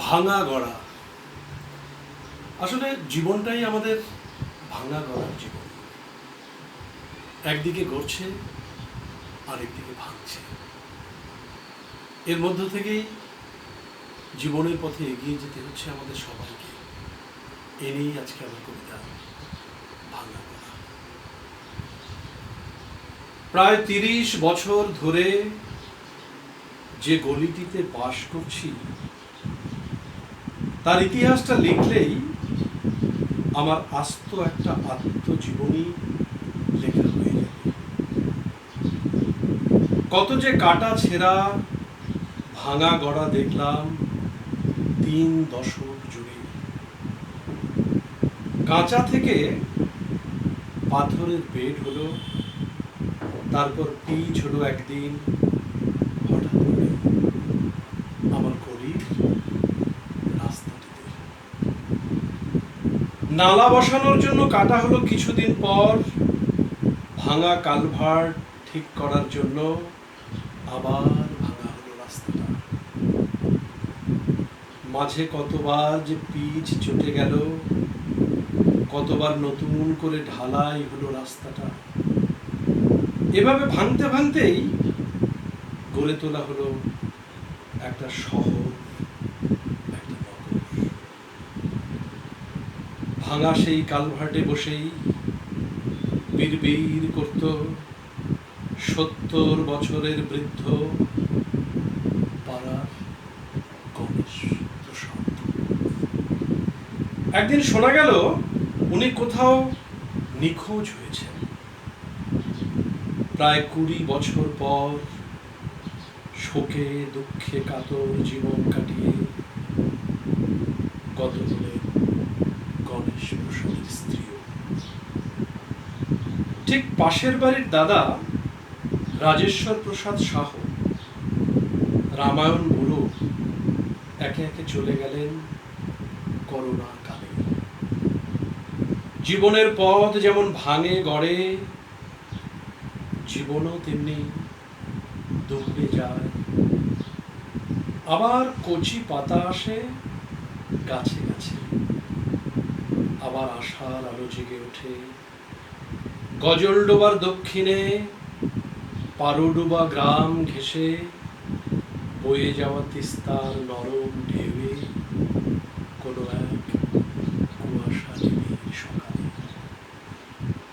ভাঙা গড়া। আসলে জীবনটাই আমাদের ভাঙা গড়ার জীবন। একদিকে গড়ছে, আরেকদিকে ভাঙছে। এর মধ্য থেকেই জীবনের পথে এগিয়ে যেতে হচ্ছে আমাদের সবাইকে। এ নিয়েই আজকে আমার কবিতা, ভাঙা গড়া। প্রায় তিরিশ বছর ধরে যে গলিটিতে বাস করছি তার ইতিহাসটা লিখলেই আমার আস্ত একটা আত্মজীবনী লেখা হয়ে যাবে। কত যে কাটা ছেঁড়া, ভাঙা গড়া দেখলাম তিন দশক জুড়ে। কাঁচা থেকে পাথরের বেড হলো, তারপর পিচ হলো একদিন হঠাৎ করে আমার গলির রাস্তাটিতে নালা বসানোর জন্য কাটা হলো কিছুদিন পর ভাঙা কালভার্ট ঠিক করার জন্য আবার ভাঙা হলো রাস্তাটা। মাঝে কতবার যে পিচ চটে গেল, কতবার নতুন করে ঢালাই হলো রাস্তাটা। এভাবে ভাঙতে ভাঙতেই গড়ে তোলা হলো একটা শহর একটা নগর ভাঙা সেই কালভার্টে বসেই বীর করত সত্তর বছরের বৃদ্ধ পাড়ার গণেশ একদিন শোনা গেল, উনি কোথাও নিখোঁজ হয়েছেন। প্রায় কুড়ি বছর পর শোকে দুঃখে কাতর জীবন কাটিয়ে গত ঠিক পাশের বাড়ির দাদা রাজেশ্বর প্রসাদ সাহ রামায়ণ বুড়ো একে একে চলে গেলেন করোনা কালে। জীবনের পথ যেমন ভাঙে গড়ে, জীবনও তেমনি দুবড়ে যায়। আবার কচি পাতা আসে, গাছে গাছে। আবার আশার আলো জেগে ওঠে। গজলডোবার দক্ষিণে পারুডোবা গ্রাম ঘেঁষে বয়ে যাওয়া তিস্তার নরম ঢেউয়ে কোনো এক